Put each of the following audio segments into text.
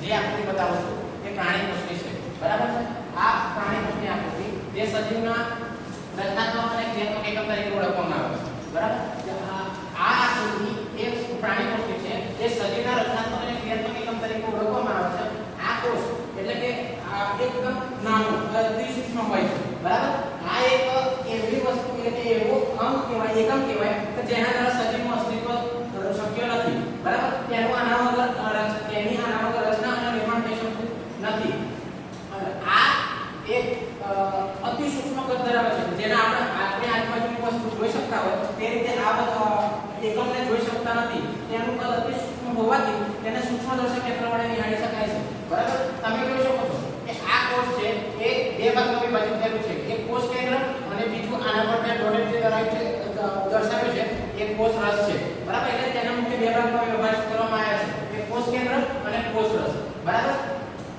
જે આકૃતિ બતાવું છું, એ પ્રાણી કોષની છે. બરાબર છે? આ પ્રાણી કોષની આકૃતિ જે સજીવના રચનાત્મક અને ક્રિયાત્મક એકમ તરીકે ઓળખવામાં આવે છે. બરાબર? આ આકૃતિ એ પ્રાણી કોષની છે. જે સજીવના રચનાત્મક અને ક્રિયાત્મક એકમ તરીકે ઓળખવામાં આવે છે. આ કોષ, એટલે કે આ એકદમ નાનું અતિ સૂક્ષ્મ હોય છે. બરાબર? આ એક એવી વસ્તુ, એટલે એવો અંગ કહેવાય, એકમ કહેવાય, કે જેના દ્વારા સજીવનું અસ્તિત્વ અ, શક્ય નથી બરાબર તેનું આના વગર અ, રચ- તેની આના વગર રચના અને નિર્માણ થઈ શકતું નથી અને આ એક અ, અતિ ધરાવે છે. જેના આપણે આપણે આજુબાજુની વસ્તુ જોઈ શકતા હોય, તે રીતે આ એકમને જોઈ શકતા નથી. તેનું કદ અતિ સૂક્ષ્મ હોવાથી તેને સૂક્ષ્મદર્શક યંત્ર વડે નિહાળી શકાય છે. બરાબર? તમે જોઈ શકો છો કે આ કોષ છે, એ બે ભાગમાં વિભાજિત થયેલું છે. એક કોષ કેન્દ્ર અને બીજું આના પર મેં ડોટેડ છે દર્શાવ્યું છે, એ કોષ રસ છે બરાબર એટલે તેના મુખ્ય બે ભાગમાં વિભાજિત કરવામાં આવ્યા છે એક કોષ કેન્દ્ર અને કોષ રસ બરાબર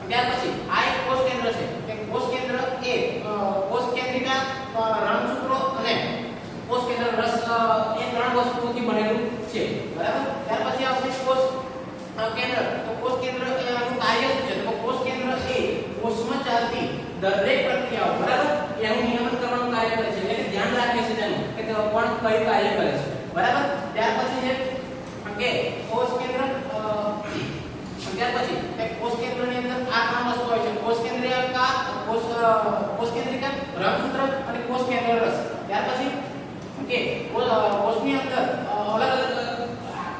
ત્યાર પછી આ એક કોષ કેન્દ્ર છે કે કોષ કેન્દ્ર એ અ, કોષ કેન્દ્રિકા અ, રંગસૂત્રો અને કોષ કેન્દ્ર રસ અ, એ ત્રણ વસ્તુઓથી બનેલું છે બરાબર ત્યાર પછી આવશે કોષ અ, કેન્દ્ર તો કોષ કેન્દ્ર એનું કાર્ય શું છે તો કોષ કેન્દ્ર એ કોષમાં ચાલતી દરેક પ્રક્રિયાઓ બરાબર એનું નિયમન કરવાનું કાર્ય કરે છે એટલે કે ધ્યાન રાખે છે તેનું કે તે કોણ કઈ કાર્ય કરે છે? બરાબર? ત્યાર પછી છે કે કોષ કેન્દ્ર ત્યાર પછી કે કોષ કેન્દ્રની અંદર આ ત્રણ વસ્તુ હોય છે. કોષ કેન્દ્રિકા કોષ કોષ કેન્દ્રિકા રંગસૂત્ર અને કોષ કેન્દ્ર રસ. ત્યાર પછી કે કોષની અંદર અલગ અલગ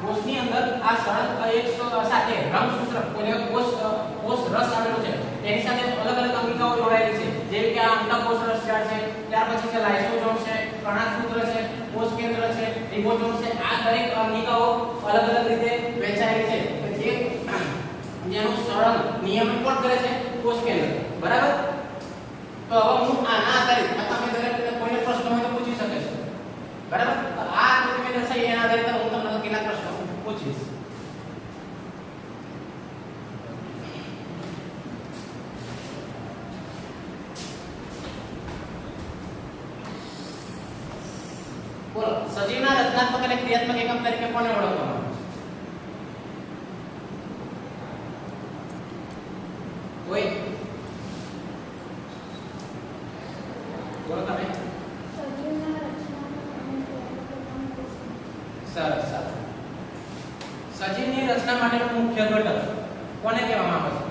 કોષની અંદર આ સળંગ એક સાથે રંગસૂત્ર કોષ કોષ રસ આવેલો છે, તેની સાથે અલગ અલગ અંગિકાઓ જોડાયેલી છે. જેવી કે આ અંતઃકોષ રસ છે, ત્યાર પછી છે લાઇસોસોમ છે કણાસૂત્ર છે કોષ કેન્દ્ર છે રિબોસોમ છે, આ દરેક અંગિકાઓ અલગ અલગ રીતે વહેંચાયેલી છે. જે જેનું સરળ નિયમન કોણ કરે છે? કોષ કેન્દ્ર. બરાબર? તો હવે હું આના આધારિત આ તમે દરેક કોઈને પ્રશ્ન હોય તો પૂછી શકે છે બરાબર તો આ આકૃતિ મેં દર્શાવી એના આધારિત હું તમને કેટલાક પ્રશ્નો પૂછીશ બોલો, સજીવના રચનાત્મક અને ક્રિયાત્મક એકમ તરીકે કોને ઓળખવામાં આવે કોઈ? બોલો તમે. સરસ સરસ. સજીવની રચના માટેનો મુખ્ય ઘટક કોને કહેવામાં આવે છે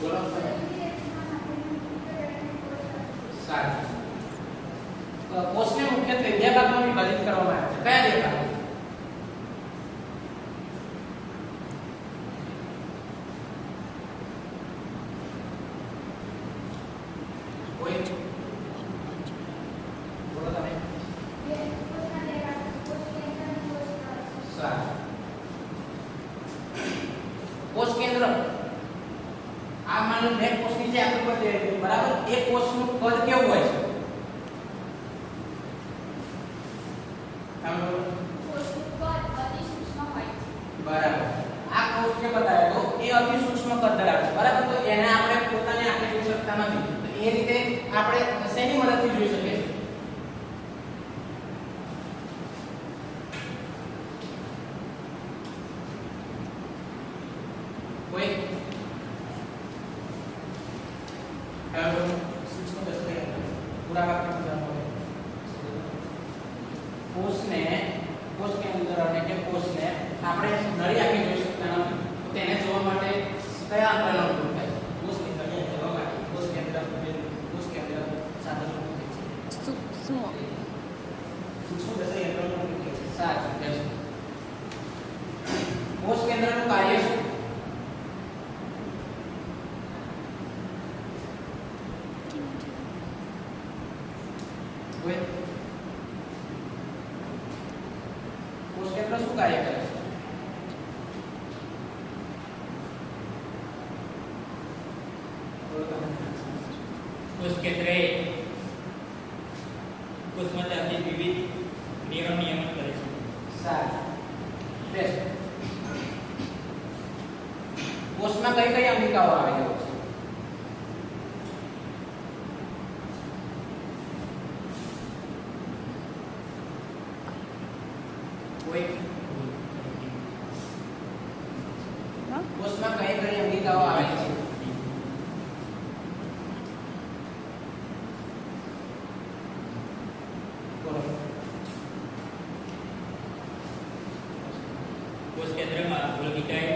બોલો સારું તો કોષને મુખ્યત્વે બે ભાગમાં વિભાજિત કરવામાં આવે છે કયા બે ભાગ કોઈ બોલો તમે સારું કોષ કેન્દ્ર આ માનો બે નીચે આપણે આકૃતિ બતાવી બરાબર? એ કોષનું કદ કેવું હોય છે. બરાબર. આ કોષ જે બતાવ્યો તો એ અતિ સૂક્ષ્મ કદ ધરાવે છે. બરાબર? તો એને આપણે પોતાની આપણે જોઈ શકતા નથી એ રીતે આપણે શેની મદદથી જોઈ શકીએ છીએ કોઈ હેલો સૂક્ષ્મ દર્શક પૂરા વાક્ય સમજાવો કોષને કોષ કે અંદર અને કે કોષને આપણે નળી આંખે જોઈ શકતા નથી. તો તેને જોવા માટે કયા આંકડાનો ઉપયોગ થાય છે? કોષ કેન્દ્રને જોવા માટે કોષ કેન્દ્ર કોષ કેન્દ્ર સાધનો ઉપયોગ થાય છે સૂક્ષ્મ દર્શક યંત્રનો ઉપયોગ થાય છે સાચું છે કોષ કેન્દ્રનું કાર્ય શું કોઈ કોષ કેન્દ્ર શું કાર્ય કરે છે બોલો તમે. કોષમાં ચાલતી વિવિધ ક્રિયાઓનું નિયમન કરે છે. સારું. કોષમાં કઈ કઈ અંગિકાઓ આવેલી હોય છે? કોઈ કોષ કેન્દ્રમાં